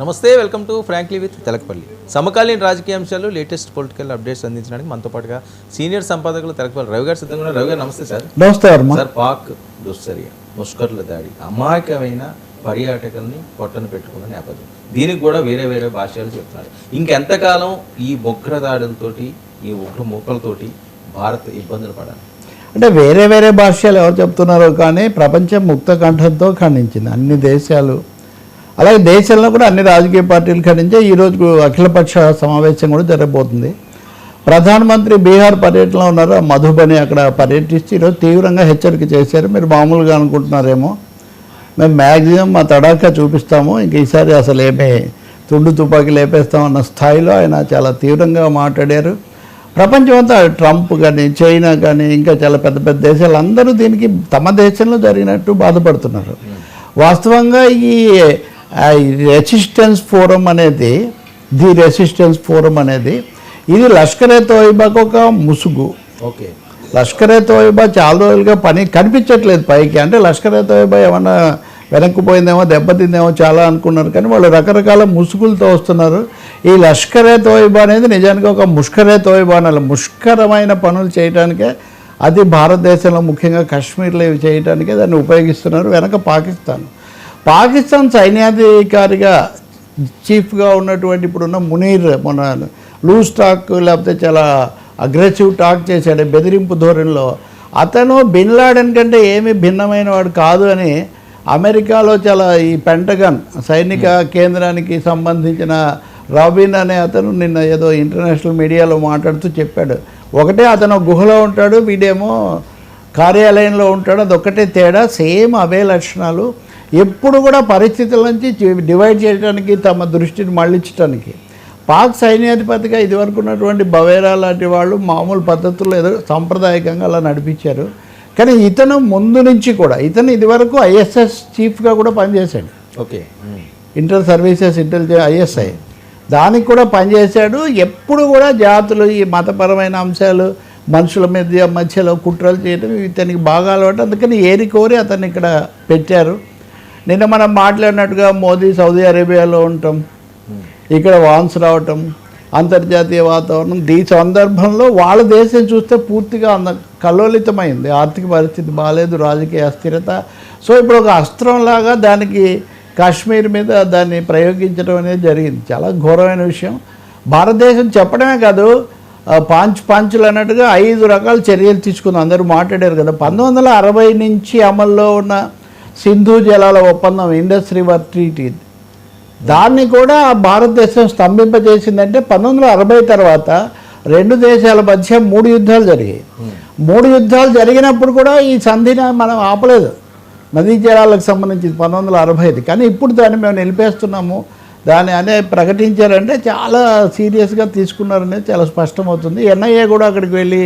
నమస్తే welcome to frankly with Telakapalli. సమకాలీన రాజకీయ అంశాలు లేటెస్ట్ పొలిటికల్ అప్డేట్స్ అందించడానికి మనతో పాటుగా సీనియర్ సంపాదకులు తెలకపల్లి రవి గారు సిద్ధంగా. రవి గారు నమస్తే సార్. నమస్తే సార్ పాక్ దుశ్చర్య ముష్కర్ల దాడి అమాయకమైన పర్యాటకుల్ని పొట్టను పెట్టుకున్న నేపథ్యం. దీనికి కూడా వేరే వేరే భాషలు చెప్తున్నారు. ఇంకెంతకాలం ఈ ఉగ్ర దాడులతోటి ఈ ఉగ్ర మూకలతోటి భారత్ ఇబ్బందులు పడాలి? అంటే వేరే వేరే భాష్యాలు ఎవరు చెప్తున్నారో కానీ ప్రపంచం ముక్త కంఠంతో ఖండించింది. అన్ని దేశాలు అలాగే దేశంలో కూడా అన్ని రాజకీయ పార్టీలు ఖండించే ఈరోజు అఖిలపక్ష సమావేశం కూడా జరగబోతుంది. ప్రధానమంత్రి బీహార్ పర్యటనలో ఉన్నారు. మధుబని అక్కడ పర్యటించి ఈరోజు తీవ్రంగా హెచ్చరిక చేశారు. మీరు మామూలుగా అనుకుంటున్నారేమో. మేము మ్యాక్సిమం మా తడాకా చూపిస్తాము. ఇంక ఈసారి అసలు ఏమీ తుండు తుపాకీ లేపేస్తామన్న స్థాయిలో ఆయన చాలా తీవ్రంగా మాట్లాడారు. ప్రపంచమంతా ట్రంప్ కానీ చైనా కానీ ఇంకా చాలా పెద్ద పెద్ద దేశాలు అందరూ దీనికి తమ దేశంలో జరిగినట్టు బాధపడుతున్నారు. వాస్తవంగా ఈ రెసిస్టెన్స్ ఫోరం అనేది ది రెసిస్టెన్స్ ఫోరం అనేది ఇది లష్కరే తోయిబాకు ఒక ముసుగు. ఓకే. లష్కరే తోయిబా చాలా రోజులుగా పని కనిపించట్లేదు పైకి. అంటే లష్కరే తోయిబా ఏమన్నా వెనక్కిపోయిందేమో దెబ్బతిందేమో చాలా అనుకున్నారు. కానీ వాళ్ళు రకరకాల ముసుగులతో వస్తున్నారు. ఈ లష్కరే తోయిబా అనేది నిజానికి ఒక ముష్కరే తోయిబా అనాలి. ముష్కరమైన పనులు చేయడానికే అది భారతదేశంలో ముఖ్యంగా కాశ్మీర్లో ఇవి చేయడానికే దాన్ని ఉపయోగిస్తున్నారు. వెనక పాకిస్తాన్. పాకిస్తాన్ సైన్యాధికారిగా చీఫ్గా ఉన్నటువంటి ఇప్పుడున్న మునీర్ మన లూజ్ టాక్ లేకపోతే చాలా అగ్రెసివ్ టాక్ చేశాడు బెదిరింపు ధోరణిలో. అతను బిన్ లాడెన్ కంటే ఏమీ భిన్నమైన వాడు కాదు అని అమెరికాలో చాలా ఈ పెంటగన్ సైనిక కేంద్రానికి సంబంధించిన రాబిన్ అనే అతను నిన్న ఏదో ఇంటర్నేషనల్ మీడియాలో మాట్లాడుతూ చెప్పాడు. ఒకటే అతను గుహలో ఉంటాడు వీడేమో కార్యాలయంలో ఉంటాడు అదొక్కటే తేడా. సేమ్ అవే లక్షణాలు. ఎప్పుడు కూడా పరిస్థితుల నుంచి డివైడ్ చేయడానికి తమ దృష్టిని మళ్ళించడానికి పాక్ సైన్యాధిపతిగా ఇదివరకు ఉన్నటువంటి బవేరా లాంటి వాళ్ళు మామూలు పద్ధతుల్లో ఏదో సాంప్రదాయకంగా అలా నడిపించారు. కానీ ఇతను ముందు నుంచి కూడా ఇతను ఇదివరకు ఐఎస్ఎస్ చీఫ్గా కూడా పనిచేశాడు. Okay. Inter services intelligence ISI. దానికి కూడా పనిచేశాడు. ఎప్పుడు కూడా జాతులు ఈ మతపరమైన అంశాలు మనుషుల మధ్య మధ్యలో కుట్రలు చేయడం ఇతనికి బాగా అలవాటు. అందుకని ఏరి కోరి అతన్ని ఇక్కడ పెట్టారు. నిన్న మనం మాట్లాడినట్టుగా మోదీ సౌదీ అరేబియాలో ఉండటం ఇక్కడ వాన్స్ రావటం అంతర్జాతీయ వాతావరణం ఈ సందర్భంలో వాళ్ళ దేశం చూస్తే పూర్తిగా అంద కల్లోలితమైంది. ఆర్థిక పరిస్థితి బాగాలేదు రాజకీయ అస్థిరత. సో ఇప్పుడు ఒక అస్త్రంలాగా దానికి కాశ్మీర్ మీద దాన్ని ప్రయోగించడం అనేది జరిగింది. చాలా ఘోరమైన విషయం. భారతదేశం చెప్పడమే కాదు పాంచ్ పాంచులు అన్నట్టుగా ఐదు రకాల చర్యలు తీసుకుంది. అందరూ మాట్లాడారు కదా. పంతొమ్మిది వందల అరవై నుంచి అమల్లో ఉన్న సింధు జలాల ఒప్పందం ఇండస్ రివర్ ట్రీటీ. దాన్ని కూడా భారతదేశం స్తంభింపజేసిందంటే పంతొమ్మిది వందల అరవై తర్వాత రెండు దేశాల మధ్య మూడు యుద్ధాలు జరిగాయి. మూడు యుద్ధాలు జరిగినప్పుడు కూడా ఈ సంధిని మనం ఆపలేదు. నదీ జలాలకు సంబంధించి పంతొమ్మిది వందల అరవై ఐదు. కానీ ఇప్పుడు దాన్ని మేము నిలిపేస్తున్నాము. దాన్ని అనే ప్రకటించారంటే చాలా సీరియస్గా తీసుకున్నారనేది చాలా స్పష్టమవుతుంది. ఎన్ఐఏ కూడా అక్కడికి వెళ్ళి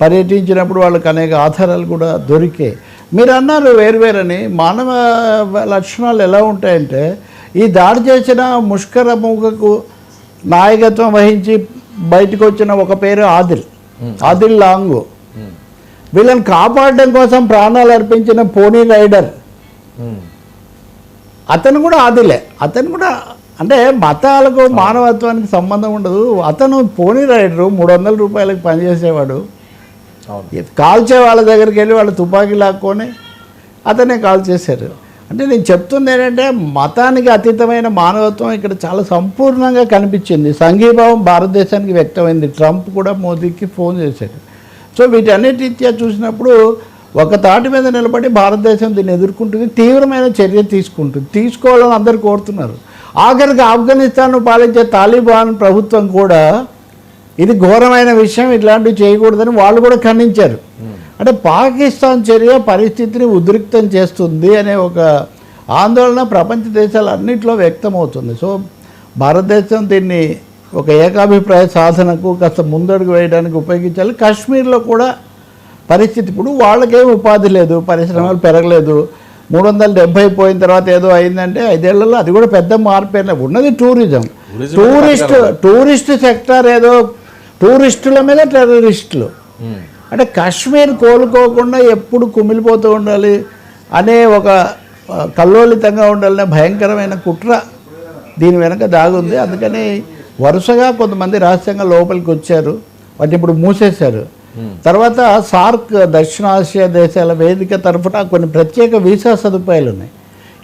పర్యటించినప్పుడు వాళ్ళకి అనేక ఆధారాలు కూడా దొరికాయి. మీరు అన్నారు వేరువేరని మానవ లక్షణాలు ఎలా ఉంటాయంటే ఈ దాడి చేసిన ముష్కర మూకకు నాయకత్వం వహించి బయటకు వచ్చిన ఒక పేరు ఆదిల్. ఆదిల్ లాంగు. వీళ్ళని కాపాడడం కోసం ప్రాణాలు అర్పించిన పోనీ రైడర్. అతను కూడా ఆదిలే. అతను కూడా అంటే మతాలకు మానవత్వానికి సంబంధం ఉండదు. అతను పోనీ రైడరు మూడు వందల రూపాయలకు పనిచేసేవాడు. కాల్చే వాళ్ళ దగ్గరికి వెళ్ళి వాళ్ళు తుపాకీ లాక్కొని అతనే కాల్ చేశారు. అంటే నేను చెప్తుంది ఏంటంటే మతానికి అతీతమైన మానవత్వం ఇక్కడ చాలా సంపూర్ణంగా కనిపించింది. సంఘీభావం భారతదేశానికి వ్యక్తమైంది. ట్రంప్ కూడా మోదీకి ఫోన్ చేశాడు సో వీటన్నిటిత్యా చూసినప్పుడు ఒక తాటి మీద నిలబడి భారతదేశం దీన్ని ఎదుర్కొంటుంది తీవ్రమైన చర్య తీసుకుంటుంది. తీసుకోవాలని అందరు కోరుతున్నారు. ఆఖరికి ఆఫ్ఘనిస్తాన్ను పాలించే తాలిబాన్ ప్రభుత్వం కూడా ఇది ఘోరమైన విషయం ఇట్లాంటివి చేయకూడదని వాళ్ళు కూడా ఖండించారు. అంటే పాకిస్తాన్ చర్య పరిస్థితిని ఉద్రిక్తం చేస్తుంది అనే ఒక ఆందోళన ప్రపంచ దేశాలన్నింటిలో వ్యక్తమవుతుంది. సో భారతదేశం దీన్ని ఒక ఏకాభిప్రాయ సాధనకు కాస్త ముందడుగు వేయడానికి ఉపయోగించాలి. కాశ్మీర్లో కూడా పరిస్థితి ఇప్పుడు వాళ్ళకేం ఉపాధి లేదు పరిశ్రమలు పెరగలేదు. మూడు వందల డెబ్బై పోయిన తర్వాత ఏదో అయిందంటే ఐదేళ్ళలో అది కూడా పెద్ద మార్పేనే ఉన్నది టూరిజం. టూరిస్ట్ టూరిస్ట్ సెక్టర్ ఏదో టూరిస్టుల మీద టెర్రరిస్టులు. అంటే కాశ్మీర్ కోలుకోకుండా ఎప్పుడు కుమిలిపోతూ ఉండాలి అనే ఒక కల్లోలితంగా ఉండాలనే భయంకరమైన కుట్ర దీని వెనక దాగుంది. అందుకని వరుసగా కొంతమంది రహస్యంగా లోపలికి వచ్చారు. వాటిని ఇప్పుడు మూసేశారు. తర్వాత సార్క్ దక్షిణాసియా దేశాల వేదిక తరఫున కొన్ని ప్రత్యేక వీసా సదుపాయాలు ఉన్నాయి.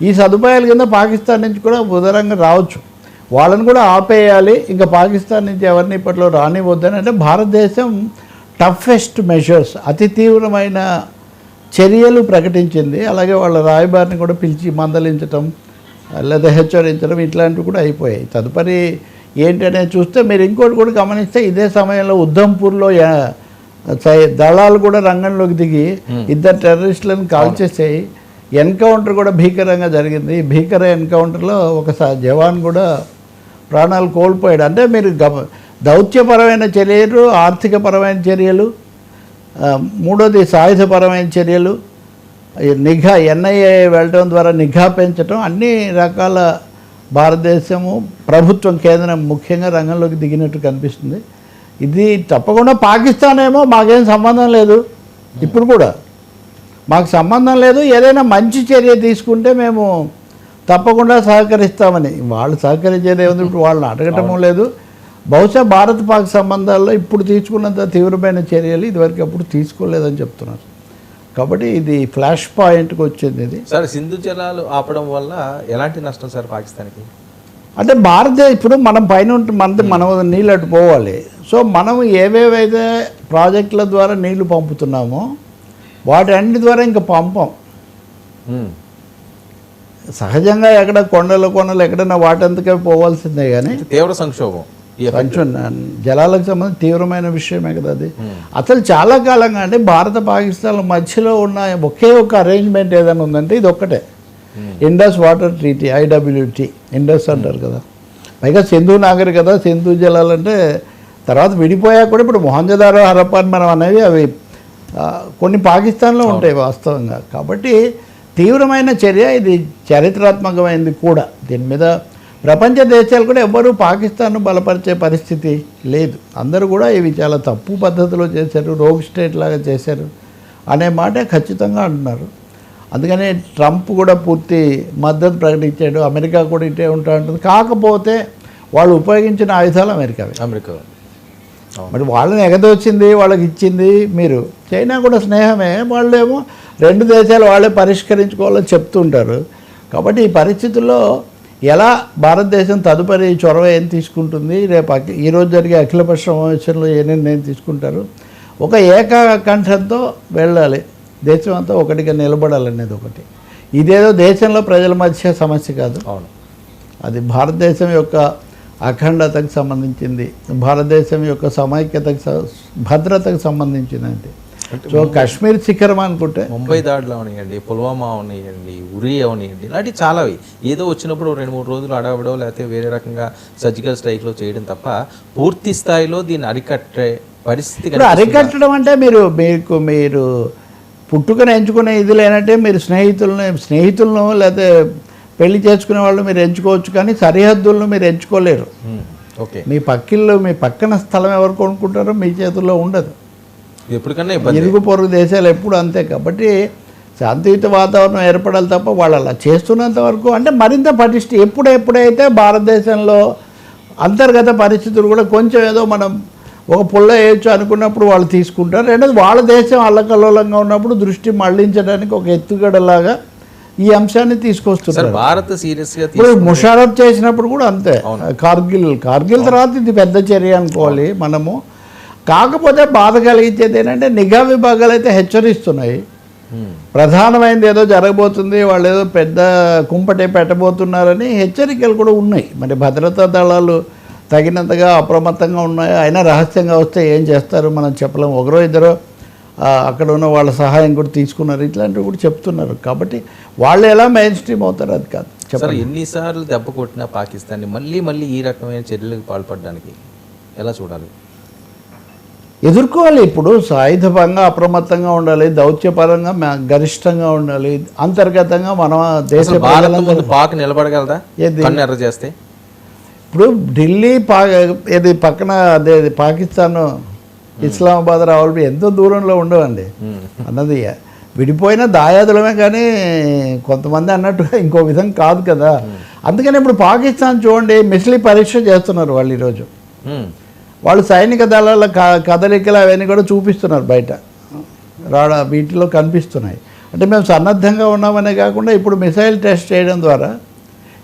ఈ సదుపాయాల కింద పాకిస్తాన్ నుంచి కూడా ఉదరంగా రావచ్చు. వాళ్ళని కూడా ఆపేయాలి. ఇంకా పాకిస్తాన్ నుంచి ఎవరిని ఇప్పట్లో రానివద్దని అంటే భారతదేశం టఫెస్ట్ మెషర్స్ అతి తీవ్రమైన చర్యలు ప్రకటించింది. అలాగే వాళ్ళ రాయబారిని కూడా పిలిచి మందలించటం లేదా హెచ్చరించడం ఇట్లాంటివి కూడా అయిపోయాయి. తదుపరి ఏంటనేది చూస్తే మీరు ఇంకోటి కూడా గమనిస్తే ఇదే సమయంలో ఉద్ధంపూర్లో దళాలు కూడా రంగంలోకి దిగి ఇద్దరు టెర్రరిస్టులను కాల్చేసాయి ఎన్కౌంటర్ కూడా భీకరంగా జరిగింది. భీకర ఎన్కౌంటర్లో ఒక జవాన్ కూడా ప్రాణాలు కోల్పోయాడు. అంటే మీరు గమ దౌత్యపరమైన చర్యలు ఆర్థికపరమైన చర్యలు మూడోది సాయుధపరమైన చర్యలు నిఘా ఎన్ఐఏ వెళ్ళడం ద్వారా నిఘా పెంచడం అన్ని రకాల భారతదేశము ప్రభుత్వం కేంద్రం ముఖ్యంగా రంగంలోకి దిగినట్టు కనిపిస్తుంది. ఇది తప్పకుండా పాకిస్తాన్ ఏమో మాకేం సంబంధం లేదు. ఇప్పుడు కూడా మాకు సంబంధం లేదు. ఏదైనా మంచి చర్య తీసుకుంటే మేము తప్పకుండా సహకరిస్తామని. వాళ్ళు సహకరించేది ఏముంది ఇప్పుడు వాళ్ళని అడగటము లేదు. బహుశా భారత్ పాక్ సంబంధాల్లో ఇప్పుడు తీసుకున్నంత తీవ్రమైన చర్యలు ఇదివరకు ఎప్పుడు తీసుకోలేదని చెప్తున్నారు. కాబట్టి ఇది ఫ్లాష్ పాయింట్కి వచ్చింది ఇది. సార్ సింధు జలాలు ఆపడం వల్ల ఎలాంటి నష్టం సార్ పాకిస్తాన్కి? అంటే భారతదేశం ఇప్పుడు మనం పైన ఉంటే మన మనం నీళ్ళు అటు పోవాలి. సో మనం ఏవేవైతే ప్రాజెక్టుల ద్వారా నీళ్ళు పంపుతున్నామో వాటి అన్నిటి ద్వారా ఇంకా పంపం. సహజంగా ఎక్కడ కొండలు కొండలు ఎక్కడైనా వాటంతకే పోవాల్సిందే కానీ తీవ్ర సంక్షోభం. కొంచెం జలాలకు సంబంధించి తీవ్రమైన విషయమే కదా అది. అసలు చాలా కాలంగా అంటే భారత పాకిస్తాన్ మధ్యలో ఉన్న ఒకే ఒక అరేంజ్మెంట్ ఏదైనా ఉందంటే ఇది ఒక్కటే Indus water treaty IWT Indus అంటారు కదా. పైగా సింధు నాగరికత సింధు జలాలు అంటే తర్వాత విడిపోయాక కూడా ఇప్పుడు మొహంజదారో హరప్పాన్ మనం అనేవి అవి కొన్ని పాకిస్తాన్లో ఉంటాయి వాస్తవంగా. కాబట్టి తీవ్రమైన చర్య ఇది చరిత్రాత్మకమైనది కూడా. దీని మీద ప్రపంచ దేశాలు కూడా ఎవ్వరూ పాకిస్తాన్ను బలపరిచే పరిస్థితి లేదు. అందరూ కూడా ఇవి చాలా తప్పు పద్ధతిలో చేశారు రోగ్ స్టేట్ లాగా చేశారు అనే మాట ఖచ్చితంగా అంటున్నారు. అందుకనే ట్రంప్ కూడా పూర్తి మద్దతు ప్రకటించాడు అమెరికా కూడా ఇటే ఉంటా ఉంటుంది కాకపోతే వాళ్ళు ఉపయోగించిన ఆయుధాలు అమెరికావి. అమెరికా మరి వాళ్ళని ఎగదొచ్చింది వాళ్ళకి ఇచ్చింది మీరు. చైనా కూడా స్నేహమే వాళ్ళేమో రెండు దేశాలు వాళ్ళే పరిష్కరించుకోవాలని చెప్తుంటారు. కాబట్టి ఈ పరిస్థితుల్లో ఎలా భారతదేశం తదుపరి చొరవ ఏం తీసుకుంటుంది? రేపు అఖి- ఈరోజు జరిగే అఖిలపక్ష సమావేశంలో ఏ నిర్ణయం తీసుకుంటారు? ఒక ఏకాకంఠంతో వెళ్ళాలి. దేశం అంతా ఒకటిగా నిలబడాలనేది ఒకటి. ఇదేదో దేశంలో ప్రజల మధ్య సమస్య కాదు. అవును. అది భారతదేశం యొక్క అఖండతకు సంబంధించింది భారతదేశం యొక్క సమైక్యతకు భద్రతకు సంబంధించినది సో కాశ్మీర్ శిఖరం అనుకుంటే ముంబై దాడులు అవనియండి పుల్వామా అవనియండి ఉరి అవనియండి ఇలాంటివి చాలావి ఏదో వచ్చినప్పుడు రెండు మూడు రోజులు అడగడో లేకపోతే వేరే రకంగా సర్జికల్ స్ట్రైక్లో చేయడం తప్ప పూర్తి స్థాయిలో దీన్ని అరికట్టే పరిస్థితి? అరికట్టడం అంటే మీరు మీకు మీరు పుట్టుకను ఎంచుకునే ఇది లేనంటే మీరు స్నేహితులను స్నేహితులను లేకపోతే పెళ్ళి చేసుకునే వాళ్ళు మీరు ఎంచుకోవచ్చు కానీ సరిహద్దులను మీరు ఎంచుకోలేరు. ఓకే మీ పక్కిళ్ళు మీ పక్కన స్థలం ఎవరు కొనుక్కుంటారో మీ చేతుల్లో ఉండదు. ఎప్పటికన్నా ఇరుగు పొరుగు దేశాలు ఎప్పుడు అంతే. కాబట్టి శాంతియుత వాతావరణం ఏర్పడాలి తప్ప వాళ్ళు అలా చేస్తున్నంత వరకు అంటే మరింత పటిష్ట ఎప్పుడు ఎప్పుడైతే భారతదేశంలో అంతర్గత పరిస్థితులు కూడా కొంచెం ఏదో మనం ఒక పుల్ల వేయచ్చు అనుకున్నప్పుడు వాళ్ళు తీసుకుంటారు. రెండోది వాళ్ళ దేశం అల్లకల్లోలంగా ఉన్నప్పుడు దృష్టి మళ్ళించడానికి ఒక ఎత్తుగడలాగా ఈ అంశాన్ని తీసుకొస్తున్నారు. భారత్ సీరియస్గా ఇప్పుడు ముషారఫ్ చేసినప్పుడు కూడా అంతే. కార్గిల్ కార్గిల్ తర్వాత ఇది పెద్ద చర్య అనుకోవాలి మనము. కాకపోతే బాధ కలిగించేది ఏంటంటే నిఘా విభాగాలు అయితే హెచ్చరిస్తున్నాయి. ప్రధానమైనది ఏదో జరగబోతుంది వాళ్ళు ఏదో పెద్ద కుంపటే పెట్టబోతున్నారని హెచ్చరికలు కూడా ఉన్నాయి. మరి భద్రతా దళాలు తగినంతగా అప్రమత్తంగా ఉన్నాయి? అయినా రహస్యంగా వస్తే ఏం చేస్తారు? మనం చెప్పలేం. ఒకరో ఇద్దరో అక్కడ ఉన్న వాళ్ళ సహాయం కూడా తీసుకున్నారు. ఇట్లాంటివి కూడా చెప్తున్నారు. కాబట్టి వాళ్ళు ఎలా మెయిన్ స్ట్రీమ్ అవుతారు అది కాదు. సార్ చెప్పండి. ఎన్నిసార్లు దెబ్బ కొట్టినా పాకిస్తాన్ని మళ్ళీ మళ్ళీ ఈ రకమైన చర్యలకు పాల్పడడానికి ఎలా చూడాలి? ఎదుర్కోవాలి. ఇప్పుడు సాయుధపరంగా అప్రమత్తంగా ఉండాలి దౌత్యపరంగా గరిష్టంగా ఉండాలి అంతర్గతంగా మన దేశ పాక్ నిలబడగలదా? ఎర్ర చేస్తే. ఇప్పుడు ఢిల్లీ పా ఇది పక్కన అదే పాకిస్తాన్ ఇస్లామాబాద్ రావాలి ఎంతో దూరంలో ఉండవండి. అన్నది విడిపోయిన దాయాదులమే కానీ కొంతమంది అన్నట్టుగా ఇంకో విధం కాదు కదా. అందుకని ఇప్పుడు పాకిస్తాన్ చూడండి మిస్లీ పరీక్ష చేస్తున్నారు వాళ్ళు ఈరోజు. వాళ్ళు సైనిక దళాల కదలికలు అవన్నీ కూడా చూపిస్తున్నారు బయట. రాడ వీటిలో కనిపిస్తున్నాయి. అంటే మేము సన్నద్ధంగా ఉన్నామనే కాకుండా ఇప్పుడు మిసైల్ టెస్ట్ చేయడం ద్వారా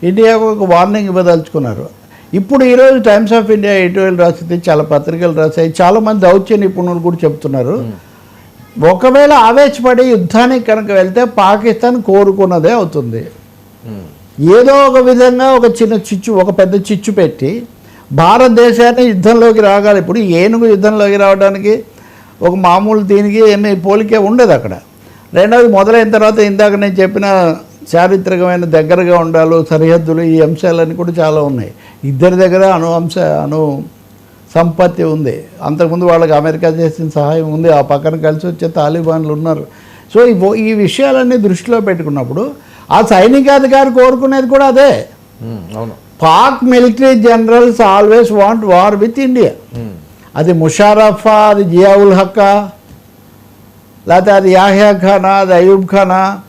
ఇండియాకు ఒక వార్నింగ్ ఇవ్వదలుచుకున్నారు. ఇప్పుడు ఈరోజు టైమ్స్ ఆఫ్ ఇండియా ఎయిటీఎల్ రాసింది చాలా పత్రికలు రాశాయి. చాలామంది దౌత్య నిపుణులు కూడా చెప్తున్నారు. ఒకవేళ ఆవేశపడి యుద్ధానికి కనుక వెళ్తే పాకిస్తాన్ కోరుకున్నదే అవుతుంది. ఏదో ఒక విధంగా ఒక చిన్న చిచ్చు ఒక పెద్ద చిచ్చు పెట్టి భారతదేశాన్ని యుద్ధంలోకి రాగాలి. ఇప్పుడు ఏనుగు యుద్ధంలోకి రావడానికి ఒక మామూలు దీనికి ఏమీ పోలికే ఉండదు అక్కడ. రెండవది మొదలైన తర్వాత ఇందాక నేను చెప్పిన చారిత్రకమైన దగ్గరగా ఉండాలి సరిహద్దులు ఈ అంశాలన్నీ కూడా చాలా ఉన్నాయి. ఇద్దరి దగ్గర అణు అంశ అణు సంపత్తి ఉంది. అంతకుముందు వాళ్ళకి అమెరికా చేసిన సహాయం ఉంది. ఆ పక్కన కలిసి వచ్చే తాలిబాన్లు ఉన్నారు. సో ఈ విషయాలన్నీ దృష్టిలో పెట్టుకున్నప్పుడు ఆ సైనికాధికారి కోరుకునేది కూడా అదే. అవును. Pak military generals always want war with India. అది ముషారఫా అది జియావుల్ హక్కా లేకపోతే అది యాహ్యా ఖానా అది అయూబ్ ఖానా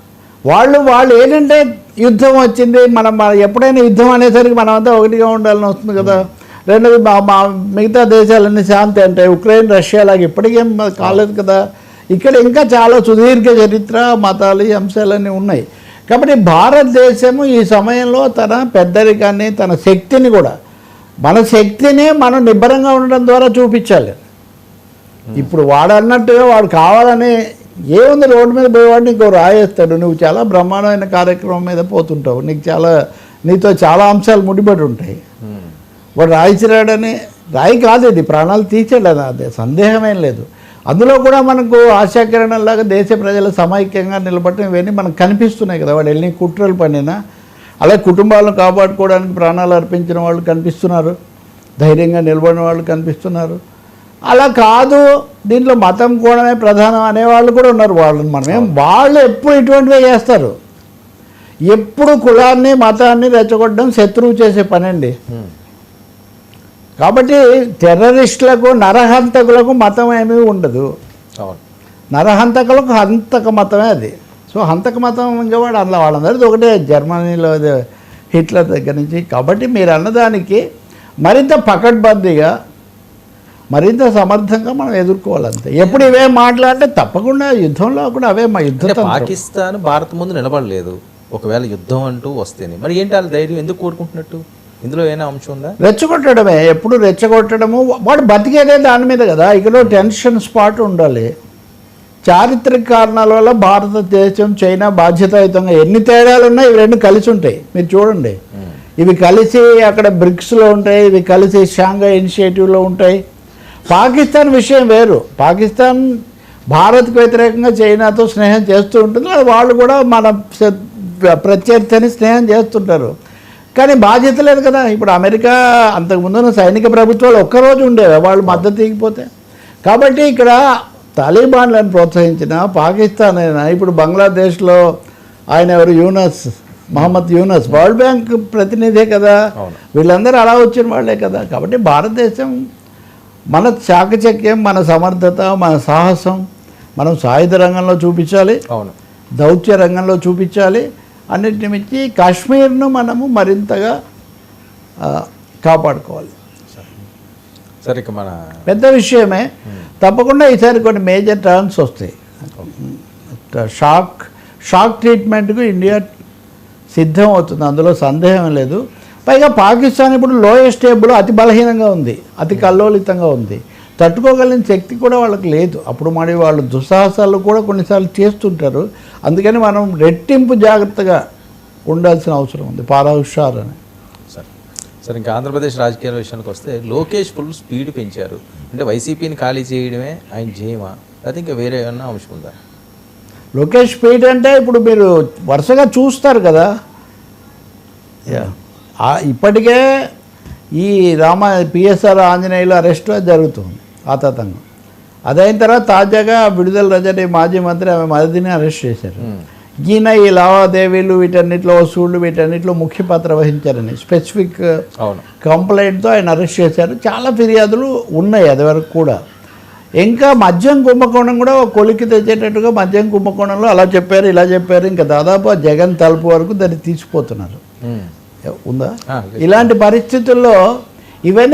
వాళ్ళు వాళ్ళు ఏంటంటే యుద్ధం వచ్చింది మనం మన ఎప్పుడైనా యుద్ధం అనేసరికి మనం అంతా ఒకటిగా ఉండాలని వస్తుంది కదా. రెండోది మా మా మిగతా దేశాలన్నీ శాంతి అంటే ఉక్రెయిన్ రష్యా లాగా ఇప్పటికేం కాలేదు కదా. ఇక్కడ ఇంకా చాలా సుదీర్ఘ చరిత్ర మతాలు ఈ అంశాలన్నీ ఉన్నాయి. కాబట్టి భారతదేశము ఈ సమయంలో తన పెద్దరికాన్ని తన శక్తిని కూడా మన శక్తిని మనం నిబ్బరంగా ఉండడం ద్వారా చూపించాలి. ఇప్పుడు వాడు అన్నట్టుగా వాడు కావాలని ఏముంది రోడ్డు మీద పోయేవాడిని? ఇంకో రాయేస్తాడు. నువ్వు చాలా బ్రహ్మాండమైన కార్యక్రమం మీద పోతుంటావు. నీకు చాలా నీతో చాలా అంశాలు ముడిపడి ఉంటాయి. ఉమ్, వాడు రాయిచిరాడని రాయి కాదు ఇది. ప్రాణాలు తీసేడు అది అదే సందేహమేం లేదు. అందులో కూడా మనకు ఆశాకిరణంలాగా దేశ ప్రజలు సమైక్యంగా నిలబడటం ఇవన్నీ మనకు కనిపిస్తున్నాయి కదా. వాడు ఎన్ని కుట్రలు పడినా అలాగే కుటుంబాలను కాపాడుకోవడానికి ప్రాణాలు అర్పించిన వాళ్ళు కనిపిస్తున్నారు. ధైర్యంగా నిలబడిన వాళ్ళు కనిపిస్తున్నారు. అలా కాదు. దీంట్లో మతం కూడానే ప్రధానం అనేవాళ్ళు కూడా ఉన్నారు. వాళ్ళని మనమేం వాళ్ళు ఎప్పుడు ఇటువంటివే చేస్తారు. ఎప్పుడు కులాన్ని మతాన్ని రెచ్చగొట్టడం శత్రువు చేసే పని అండి కాబట్టి టెర్రరిస్టులకు నరహంతకులకు మతం ఏమీ ఉండదు. నరహంతకులకు హంతక మతమే అది. సో హంతక మతం ఇంకా వాడు అందులో వాళ్ళందరిది ఒకటే. జర్మనీలో హిట్లర్ దగ్గర నుంచి. కాబట్టి మీరు అన్నదానికి మరింత పకడ్బందీగా మరింత సమర్థంగా మనం ఎదుర్కోవాలంతే. ఎప్పుడు ఇవే మాట్లాడితే తప్పకుండా యుద్ధంలో కూడా అవే మా యుద్ధ. పాకిస్తాన్ భారత్ ముందు నిలబడలేదు. ఒకవేళ యుద్ధం అంటూ వస్తేనే మరి ఏంటి వాళ్ళ ధైర్యం? ఎందుకు కోరుకుంటున్నట్టు? ఇందులో ఏమైనా అంశం ఉందా? రెచ్చగొట్టడమే. ఎప్పుడు రెచ్చగొట్టడము? వాడు బతికేదే దాని మీద కదా. ఇక్కడ టెన్షన్ స్పాట్ ఉండాలి. చారిత్రక కారణాల వల్ల భారతదేశం చైనా బాధ్యతాయుతంగా ఎన్ని తేడాలు ఉన్నాయి ఇవి రెండు కలిసి ఉంటాయి. మీరు చూడండి. ఇవి కలిసి అక్కడ బ్రిక్స్లో ఉంటాయి. ఇవి కలిసి షాంఘై ఇనిషియేటివ్లో ఉంటాయి. పాకిస్తాన్ విషయం వేరు. పాకిస్తాన్ భారత్కు వ్యతిరేకంగా చైనాతో స్నేహం చేస్తూ ఉంటుంది. వాళ్ళు కూడా మన ప్రత్యర్థిని స్నేహం చేస్తుంటారు. కానీ బాధ్యత లేదు కదా. ఇప్పుడు అమెరికా అంతకుముందున్న సైనిక ప్రభుత్వాలు ఒక్కరోజు ఉండేవి. వాళ్ళు మద్దతు ఇవ్వకపోతే. కాబట్టి ఇక్కడ తాలిబాన్లను ప్రోత్సహించిన పాకిస్తాన్ అయినా ఇప్పుడు బంగ్లాదేశ్లో ఆయన ఎవరు? యూనస్ మహమ్మద్ యూనస్. వరల్డ్ బ్యాంక్ ప్రతినిధే కదా. వీళ్ళందరూ అలా వచ్చిన వాళ్ళే కదా. కాబట్టి భారతదేశం మన చాకచక్యం మన సమర్థత మన సాహసం మనం సాయుధ రంగంలో చూపించాలి అవును. దౌత్య రంగంలో చూపించాలి. అన్నిటిని మించి కాశ్మీర్ను మనము మరింతగా కాపాడుకోవాలి. సరే మన పెద్ద విషయమే. తప్పకుండా ఈసారి కొన్ని మేజర్ టర్న్స్ వస్తాయి. షాక్ షాక్ ట్రీట్మెంట్కు ఇండియా సిద్ధం అవుతుంది. అందులో సందేహం లేదు. పైగా పాకిస్తాన్ ఇప్పుడు లోయెస్ట్ టేబుల్ అతి బలహీనంగా ఉంది అతి కల్లోలితంగా ఉంది. తట్టుకోగలిగిన శక్తి కూడా వాళ్ళకి లేదు. అప్పుడు మరి వాళ్ళు దుస్సాహసాలు కూడా కొన్నిసార్లు చేస్తుంటారు. అందుకని మనం రెట్టింపు జాగ్రత్తగా ఉండాల్సిన అవసరం ఉంది. పారా హుషార్ అని. సరే సరే ఇంకా ఆంధ్రప్రదేశ్ రాజకీయాల విషయానికి వస్తే లోకేష్ ఫుల్ స్పీడ్ పెంచారు. అంటే వైసీపీని ఖాళీ చేయడమే ఆయన జయమా లేకపోతే ఇంకా వేరే ఏమన్నా అంశం ఉందా? లోకేష్ స్పీడ్ అంటే ఇప్పుడు మీరు వరుసగా చూస్తారు కదా. యా. ఇప్పటికే ఈ రామ పిఎస్ఆర్ ఆంజనేయులు అరెస్ట్ జరుగుతుంది ఆతతంగం. అదైన తర్వాత తాజాగా విడుదల రజని మాజీ మంత్రి ఆమె మదిని అరెస్ట్ చేశారు. ఉమ్, ఈయన ఈ లావాదేవీలు వీటన్నిటిలో వసూళ్ళు వీటన్నిటిలో ముఖ్య పాత్ర వహించారని స్పెసిఫిక్ అవును. కంప్లైంట్తో ఆయన అరెస్ట్ చేశారు. చాలా ఫిర్యాదులు ఉన్నాయి అది వరకు కూడా. ఇంకా మద్యం కుంభకోణం కూడా ఒక కొలికి తెచ్చేటట్టుగా మద్యం కుంభకోణంలో అలా చెప్పారు ఇలా చెప్పారు. ఇంకా దాదాపు జగన్ తలుపు వరకు దాన్ని తీసిపోతున్నారు. ఉమ్. ఉందా? ఇలాంటి పరిస్థితుల్లో ఇవన్నీ